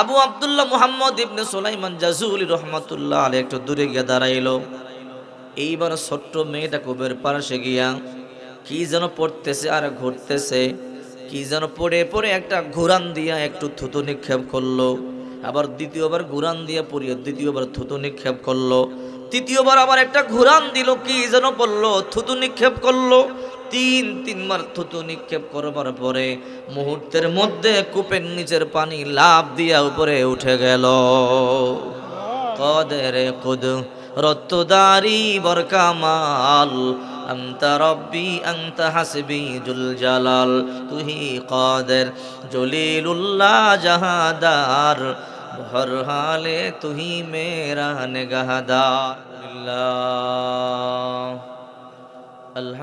আবু আব্দুল্লাহ মুহাম্মদ ইবনে সুলাইমান জাজুলি রহমাতুল্লাহ আলী একটু দূরে গিয়ে দাঁড়াইলো। এইবার ছোট্ট মেয়েটা কবের পাশে গিয়া কি যেন পড়তেছে আর ঘুরতেছে, কি যেন পড়ে পড়ে একটা ঘুরান দিয়া একটু থুতু নিক্ষেপ করল। আবার দ্বিতীয়বার ঘুরান দিয়া পড়িয়ে দ্বিতীয়বার থুতু নিক্ষেপ করল। তৃতীয়বার আবার একটা ঘুরান দিল, কি যেন বলল, থুতু নিক্ষেপ করল। তিন তিনবার থুতু নিক্ষেপ করবার পরে মুহূর্তের মধ্যে কূপের নিচের পানি লাভ দিয়া উপরে উঠে গেল। কদের কুদ রত্তদারি বরকামাল, আন্তা রব্বি, আন্তা হাসবি জুল জালাল তুহি কদের জলিলুল্লাহ জাহাদার, বহর হালে তুহি মেরা নেগাহাদার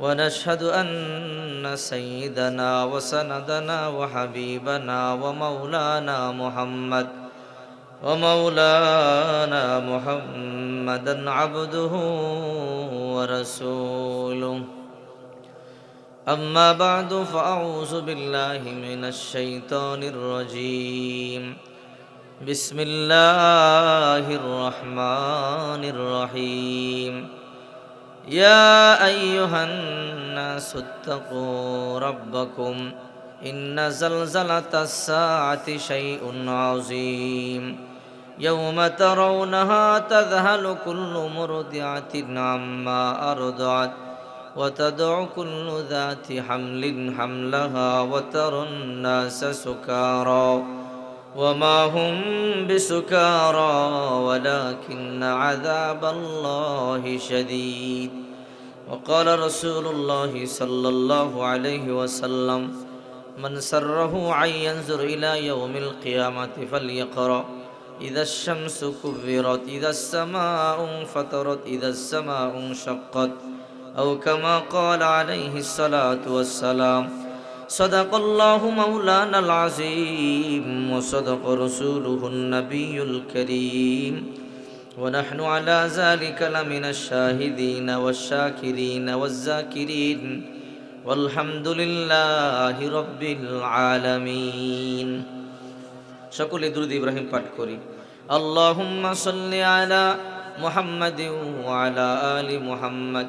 ونشهد أن سيدنا وسندنا وحبيبنا ومولانا محمد ومولانا محمدا عبده ورسوله أما بعد فأعوذ بالله من الشيطان الرجيم بسم الله الرحمن الرحيم يا أيها الناس اتقوا ربكم إن زلزلة الساعة شيء عظيم يوم ترونها تذهل كل مرضعة عما أرضعت وتدع كل ذات حمل حملها وترى الناس سكارى وما هم بسكارى ولكن عذاب الله شديد. وقال رسول الله صلى الله عليه وسلم من سره أن ينظر إلى يوم القيامة فليقرأ. إذا الشمس كبرت إذا السماء انفطرت إذا السماء انشقت. أو كما قال عليه الصلاة والسلام صدق الله مولانا العظيم وصدق رسوله النبي الكريم ونحن على ذلك لمن الشاهدين والشاكرين والذاكرين والحمد لله رب العالمين সকলে দুরুদ ইব্রাহিম পাঠ করি আল্লাহুম্মা সাল্লি আলা মুহাম্মাদিন ওয়া আলা আলি মুহাম্মাদ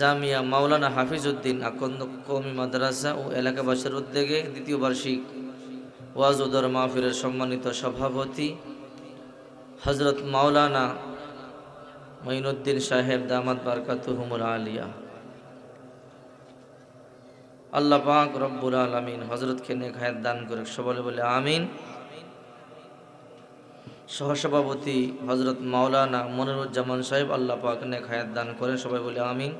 জামিয়া মাওলানা হাফিজউদ্দিন আকন্দ কৌমি মাদ্রাসা ও এলাকাবাসীর উদ্যোগে দ্বিতীয় বার্ষিক ওয়াজুদর মাহফিলের সম্মানিত সভাপতি হজরত মাওলানা মঈনুদ্দিন সাহেব দামাত বারকাতুহুমুল আলিয়া। আল্লাহ পাক রব্বুল আলমিন হজরতকে নেক হায়াত দান করে সবলে বলে আমিন। সহসভাপতি হজরত মাওলানা মনিরুজ্জামান সাহেব আল্লাহ পাক নেক হায়াত দান করে সবাই বলে আমিন।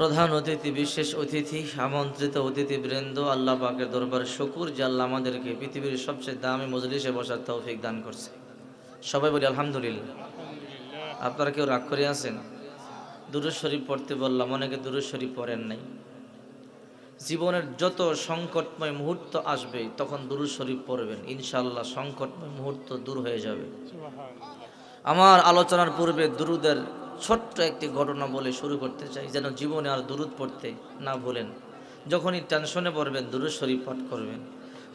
প্রধান অতিথি বিশেষ অতিথি আমন্ত্রিত অতিথি বৃন্দ আল্লাহ পাকের দরবার শুকুর যে আল্লাহ আমাদেরকে পৃথিবীর সবচেয়ে দামি মজলিসে বসার তৌফিক দান করছে। সবাই বলি আলহামদুলিল্লাহ। আপনারা কেউ রাগ করে আছেন? দুরুজ শরীফ পড়তে বললাম অনেকে দুরুজ শরীফ পড়েন নাই। জীবনের যত সংকটময় মুহূর্ত আসবে তখন দুরুজ শরীফ পড়বেন। ইনশাল্লাহ সংকটময় মুহূর্ত দূর হয়ে যাবে। আমার আলোচনার পূর্বে দুরুদের ছোট্ট একটি ঘটনা বলে শুরু করতে চাই, যেন জীবনে আর দুরুদ পড়তে না ভুলেন। যখনই টেনশনে পড়বেন শরীফ পাঠ করবেন।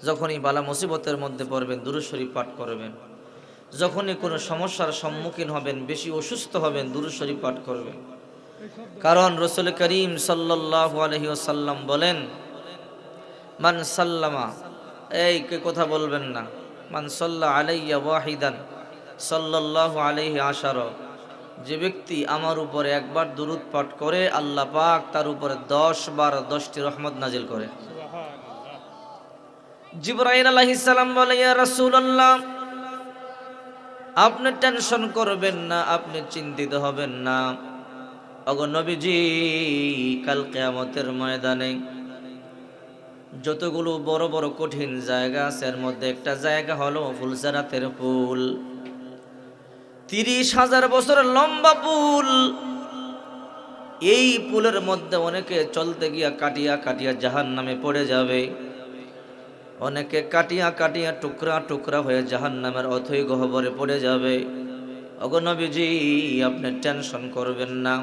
যখনই বালা মুসিবতের মধ্যে পড়বেন শরীফ পাঠ করবেন। যখনই কোনো সমস্যার সম্মুখীন হবেন, বেশি অসুস্থ হবেন শরীফ পাঠ করবেন। কারণ রসুল করিম সাল্লাহ আলহি ওসাল্লাম বলেন, মান সাল্লামা, এই কে কথা বলবেন না, মান সাল্লাহ আলাইয়া ওয়াহিদান সাল্লাহ আলাইহি আশার। যে ব্যক্তি আমার উপরে একবার দুরুদ পাঠ করে আল্লাহ পাক তার উপরে দশ বার দশটি রহমত নাজিল করে। জিব্রাইল আলাইহিস সালাম বলে ইয়া রাসূলুল্লাহ আপনি টেনশন করবেন না আপনি চিন্তিত হবেন না। অগো নবীজি কাল কিয়ামতের ময়দানে যতগুলো বড় বড় কঠিন জায়গা আছে এর মধ্যে একটা জায়গা হলো ফুলসারাতের পুল তিরিশ হাজার বছরের লম্বা পুল। এই পুলের মধ্যে অনেকে চলতে গিয়া কাটিয়া কাটিয়া জাহান নামে পড়ে যাবে। অনেকে কাটিয়া কাটিয়া টুকরা টুকরা হয়ে জাহান নামের অথই গহবরে পড়ে যাবে। অগনবীজি আপনি টেনশন করবেন না।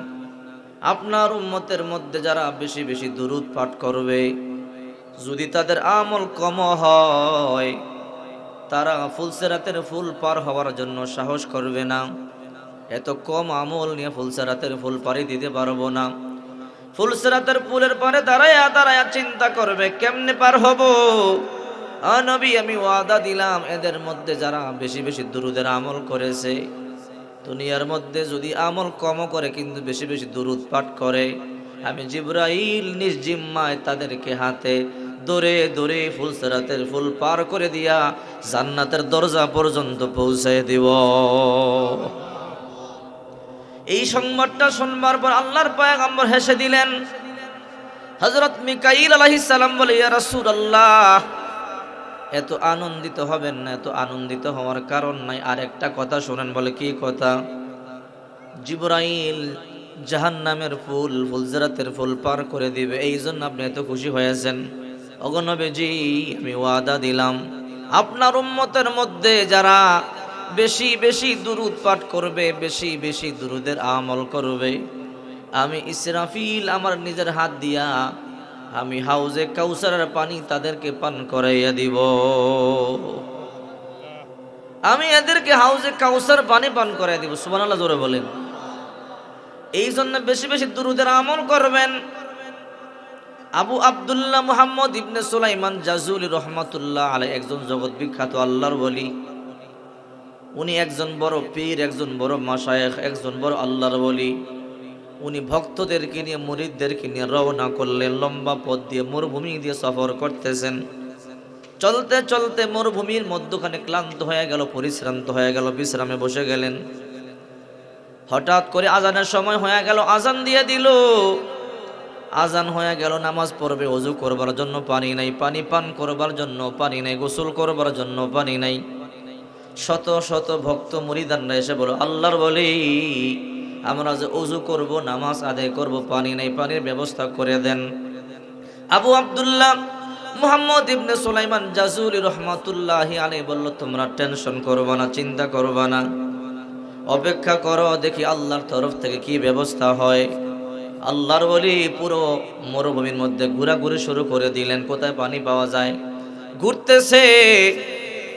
আপনার উম্মতের মধ্যে যারা বেশি বেশি দুরুদ পাঠ করবে, যদি তাদের আমল কম হয় তারা ফুলসেরাতের ফুল পার হওয়ার জন্য সাহস করবে না। এত কম আমল নিয়ে ফুলসেরাতের ফুল পাড়ি দিতে পারব না। ফুলসেরাতের ফুলের পারে দাঁড়ায়া দাঁড়ায়া চিন্তা করবে, কেমনে পার হব? নবী, আমি ওয়াদা দিলাম, এদের মধ্যে যারা বেশি বেশি দুরুদের আমল করেছে, দুনিয়ার মধ্যে যদি আমল কম করে, কিন্তু বেশি বেশি দুরুদ পাঠ করে। আমি জিব্রাইল নিজ জিম্মায় তাদেরকে হাতে দৌড়ে দৌড়ে ফুল সেরাতের ফুল পার করে দিয়া জান্নাতের দরজা পর্যন্ত পৌঁছায় দিব। এই সংবাদটা শুনবার পর আল্লাহর পায়গাম্বর হেসে দিলেন হজরত মিকাইল সালাম বলে, ইয়া রাসূলুল্লাহ, এত আনন্দিত হবেন না, এত আনন্দিত হওয়ার কারণ নাই। আর একটা কথা শোনেন বলে, কি কথা? জিবরাইল জাহান নামের ফুল ফুলজরাতের ফুল পার করে দিবে, এই জন্য আপনি এত খুশি হয়েছেন। অগনবেজি আমি ওয়াদা দিলাম, আপনার উম্মতের মধ্যে যারা বেশি বেশি দুরুদ পাঠ করবে, বেশি বেশি দুরুদের আমল করবে, আমি ইসরাফিল আমার নিজের হাত দিয়া, আমি হাউজে কাউসারের পানি তাদেরকে পান করাইয়া দিব। আমি এদেরকে হাউজে কাউসার পানি পান করাই দিব, সুবহানাল্লাহ জোরে বলেন। এই জন্য বেশি বেশি দুরুদের আমল করবেন আবু আব্দুল্লাহ মুহাম্মদ ইবনে সুলাইমান জাজুল রহমাতুল্লাহ আলাই একজন জগৎ বিখ্যাত আল্লাহর বলি উনি একজন বড় পীর, একজন বড় মাসায়েখ একজন বড় আল্লাহর বলি উনি ভক্তদেরকে নিয়ে, মুরিদদেরকে নিয়ে রওনা করলেন, লম্বা পথ দিয়ে, মরুভূমি দিয়ে সফর করতেছেন। চলতে চলতে মরুভূমির মধ্যখানে ক্লান্ত হয়ে গেল, পরিশ্রান্ত হয়ে গেল, বিশ্রামে বসে গেলেন। হঠাৎ করে আজানের সময় হয়ে গেল, আজান দিয়ে দিল। আজান হয়ে গেল, নামাজ পড়বে, অজু করবার জন্য পানি নাই, পানি পান করবার জন্য পানি নাই, গোসল করবার জন্য পানি নাই। শত শত ভক্ত মুরিদানরা এসে বলো, আল্লাহর বলি, আমরা যে অজু করব, নামাজ আদায় করব, পানি নাই, পানির ব্যবস্থা করে দেন। আবু আব্দুল্লাহ মুহাম্মদ ইবনে সুলাইমান জাজুলি রহমাতুল্লাহ আলী বলল, তোমরা টেনশন করবা না, চিন্তা করবা না। অপেক্ষা করো, দেখি আল্লাহর তরফ থেকে কি ব্যবস্থা হয়। আল্লাহর বলি পুরো মরুভূমির মধ্যে ঘোরাঘুরি শুরু করে দিলেন। কোথায় পানি পাওয়া যায়? ঘুরতেছে,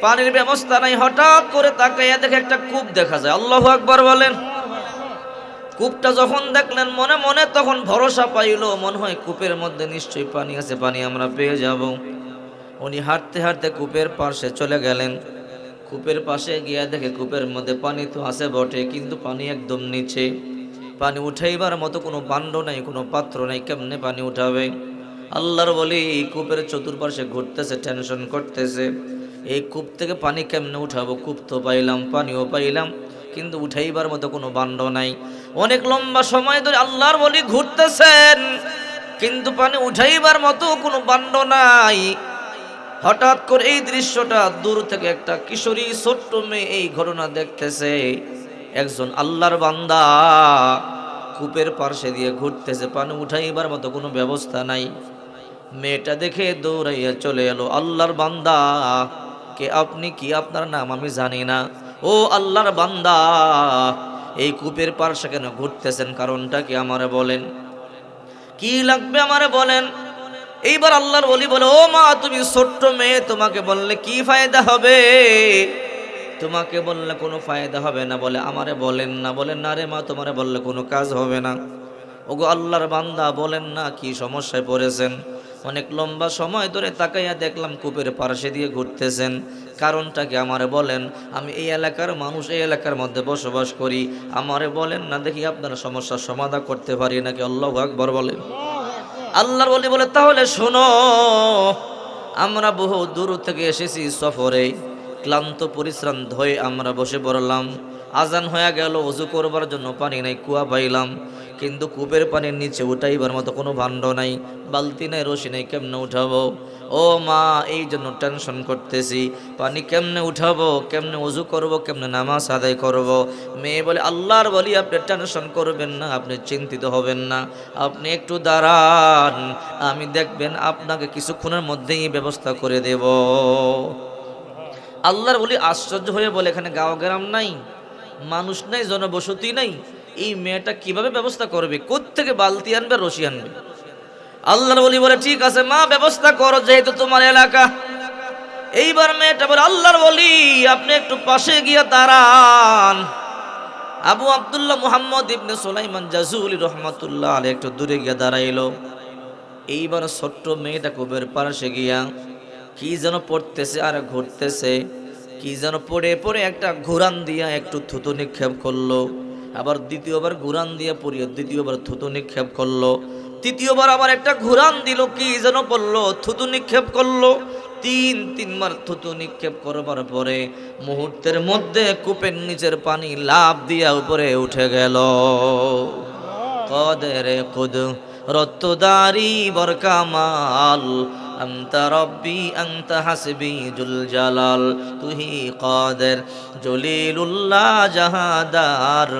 পানির ব্যবস্থা নাই, হঠাৎ করে তাকাইয়া দেখে একটা কূপ দেখা যায়। আল্লাহ আকবার বলেন, কূপটা যখন দেখলেন মনে মনে তখন ভরসা পাইল, মনে হয় কূপের মধ্যে নিশ্চয়ই পানি আছে, পানি আমরা পেয়ে যাব। উনি হাঁটতে হাঁটতে কূপের পাশে চলে গেলেন। কূপের পাশে গিয়া দেখে কূপের মধ্যে পানি তো আছে বটে, কিন্তু পানি একদম নিচে। পানি উঠাইবার মতো কোনো বান্ড নাই, কোনো পাত্র নাই, কেমনে পানি উঠাবে? আল্লাহর বলি কূপের চতুর্পাশে ঘুরতেছে টেনশন করতেছে। এই কূপ থেকে পানি কেমনে উঠাবো? কূপ তো পাইলাম, পানিও পাইলাম, কিন্তু উঠাইবার মতো কোনো বান্ড নাই। অনেক লম্বা সময় ধরে আল্লাহর বলি ঘুরতেছেন, কিন্তু পানি উঠাইবার মতো কোনো বান্ড নাই। হঠাৎ করে এই দৃশ্যটা দূর থেকে একটা কিশোরী ছোট্ট মেয়ে এই ঘটনা দেখতেছে। একজন আল্লাহর বান্দা কূপের পার্শ্বে দিয়ে ঘুরতেছে, পানি উঠাইবার মতো কোনো ব্যবস্থা নাই। মেয়েটা দেখে দৌড়াইয়া চলে এলো, আল্লাহর বান্দা, কে আপনি কি আপনার নাম আমি জানি না। ও আল্লাহর বান্দা, এই কূপের পার্শ্বে কেন ঘুরতেছেন, কারণটা কি আমারে বলেন? কি লাগবে আমারে বলেন? এইবার আল্লাহর বলি বলে, ও মা, তুমি ছোট্ট মেয়ে, তোমাকে বললে কি ফায়দা হবে? তোমাকে বললে কোনো ফায়দা হবে না, বলে আমারে বলেন না বলেন না রে মা, তোমারে বললে কোনো কাজ হবে না। ওগো আল্লাহর বান্দা বলেন না কি সমস্যায় পড়েছেন। অনেক লম্বা সময় ধরে তাকাইয়া দেখলাম কূপের পার্শ্বে দিয়ে ঘুরতেছেন। কারণটা কি আমারে বলেন? আমি এই এলাকার মানুষ, এই এলাকার মধ্যে বসবাস করি। আমারে বলেন না দেখি আপনারা সমস্যার সমাধান করতে পারি নাকি? আল্লাহ আকবর বলেন। আল্লাহর বলি বলে, তাহলে শোনো, আমরা বহু দূর থেকে এসেছি সফরে। ক্লান্ত পরিশ্রম হয়ে আমরা বসে পড়লাম। আজান হয়ে গেল, অজু করবার জন্য পানি নাই, কুয়া পাইলাম। কিন্তু কূপের পানির নিচে উঠাইবার মতো কোনো ভাণ্ড নাই, বালতি নাই, রশি নাই, কেমনে উঠাবো? ও মা, এই জন্য টেনশন করতেছি। পানি কেমনে উঠাবো, কেমনে অজু করব, কেমনে নামাজ আদায় করব? মেয়ে বলে, আল্লাহর বলি, আপনি টেনশন করবেন না, আপনি চিন্তিত হবেন না। আপনি একটু দাঁড়ান, আমি দেখবেন আপনাকে কিছুক্ষণের মধ্যেই ব্যবস্থা করে দেব। আল্লাহর বলি আশ্চর্য হয়ে বলে, এখানে গাঁও গ্রাম নাই, মানুষ নাই, জনবসতি নাই। এই মেয়েটা কীভাবে ব্যবস্থা করবে? থেকে বালতি আনবে, রশি আনবে? আল্লাহর বলি বলে, ঠিক আছে মা, ব্যবস্থা করো, যেহেতু তোমার এলাকা। এইবার মেয়েটা বলে, আল্লাহর বলি আপনি একটু পাশে গিয়ে দাঁড়ান। আবু আবদুল্লাহ মুহাম্মদ ইবনে সুলাইমান জাজুলি রহমাতুল্লাহ আলে একটু দূরে গিয়ে দাঁড়াইলো। এইবার ছোট্ট মেয়েটা কুবের পাশে গিয়া কি যেন পড়তেছে আর ঘুরতেছে। কি যেন পড়ে পড়ে একটা ঘুরান দিয়া একটু থুতু নিক্ষেপ করল। আবার দ্বিতীয়বার ঘুরান দিয়া পড়িয়ে দ্বিতীয়বার থুতু নিক্ষেপ করল। তৃতীয়বার আবার একটা ঘুরান দিল, কি যেন বলল, থুতু নিক্ষেপ করল। তিন, তিনবার থুতু নিক্ষেপ করবার পরে মুহূর্তের মধ্যে কূপের নিচের পানি লাভ দিয়া উপরে উঠে গেল। কদের কুদ রত্তদারি বরকামাল আন্তা রব্বি আন্তা হাসবি জুল জালাল তুহি কাদের জলিলুল্লাহ জাহাদার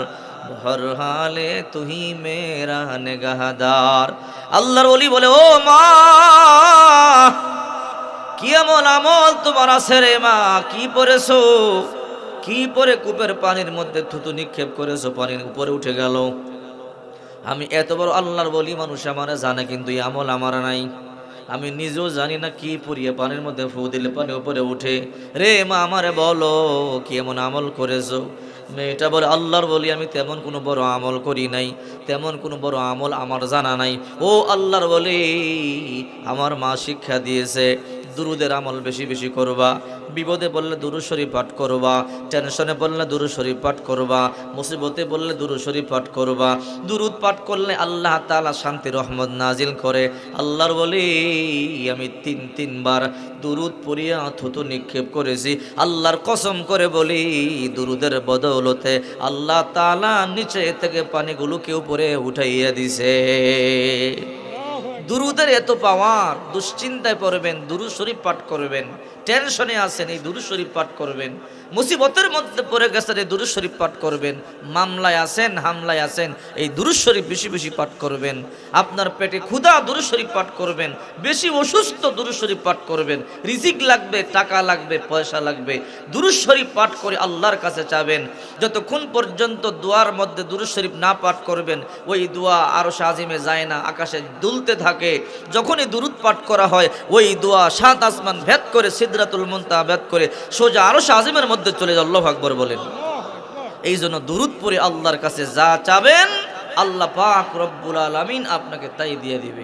হর হালে তুহি মেরা নেগাহাদার। আল্লাহর বলি বলে, ও মা, কি আমল আমল তোমার আছে রে মা, কি পরেছো কি পরে কূপের পানির মধ্যে থুতু নিক্ষেপ করেছ? পানির উপরে উঠে গেল। আমি এত বড় আল্লাহর বলি মানুষ, আমার জানে কিন্তু আমল আমার নাই। আমি নিজেও জানি না কি পরিয়ে পানির মধ্যে ফু দিলে পানি উপরে উঠে। রে মা, আমারে বলো, কি এমন আমল করেছ? মেয়েটা বলে, আল্লাহর বলি, আমি তেমন কোনো বড় আমল করি নাই, তেমন কোনো বড় আমল আমার জানা নাই। ও আল্লাহর বলি, আমার মা শিক্ষা দিয়েছে। দুরুদের আমল বেশি বেশি করবা। বিপদে বললে দুরু শরীফ পাঠ করবা, টেনশনে বললে দুরু শরীফ পাঠ করবা, মুসিবতে বললে দুরু শরীফ পাঠ করবা। দুরুদ পাঠ করলে আল্লাহ তালা শান্তি, রহমত নাজিল করে। আল্লাহর বলি, আমি তিন, তিনবার দুরুদ পড়িয়া থুতু নিক্ষেপ করেছি। আল্লাহর কসম করে বলি, দুরুদের বদৌলতে আল্লাহ তালা নিচে থেকে পানিগুলোকে উপরে উঠাইয়া দিছে। দুরুদের এত পাওয়ার, দুশ্চিন্তায় পড়বেন দুরু শরীফ পাঠ করবেন, টেনশনে আছেন, এই দুরু শরীফ পাঠ করবেন। মুসিবতের মধ্যে পড়ে গেছেন এই দুরু শরীফ পাঠ করবেন। মামলায় আছেন, হামলায় আছেন, এই দুরু শরীফ বেশি বেশি পাঠ করবেন। আপনার পেটে ক্ষুধা দুরু শরীফ পাঠ করবেন, বেশি অসুস্থ দুরু শরীফ পাঠ করবেন। রিজিক লাগবে, টাকা লাগবে, পয়সা লাগবে। দুরু শরীফ পাঠ করে আল্লাহর কাছে চাবেন যতক্ষণ পর্যন্ত দোয়ার মধ্যে দুরু শরীফ না পাঠ করবেন, ওই দোয়া আরও সাজিমে যায় না, আকাশে দুলতে থাকে। যখনই দুরুদ পাঠ করা হয়, ওই দোয়া সাত আসমান ভেদ করে, সিদ্রাতুল মুনতা ভেদ করে, সোজা আরও সাজিমের মধ্যে চলে যায়, আল্লাহ আকবর বলেন। এই জন্য দুরুদ পরে আল্লাহর কাছে যা চাবেন, আল্লাহ পাক রব্বুল আলামিন আপনাকে তাই দিয়ে দিবে।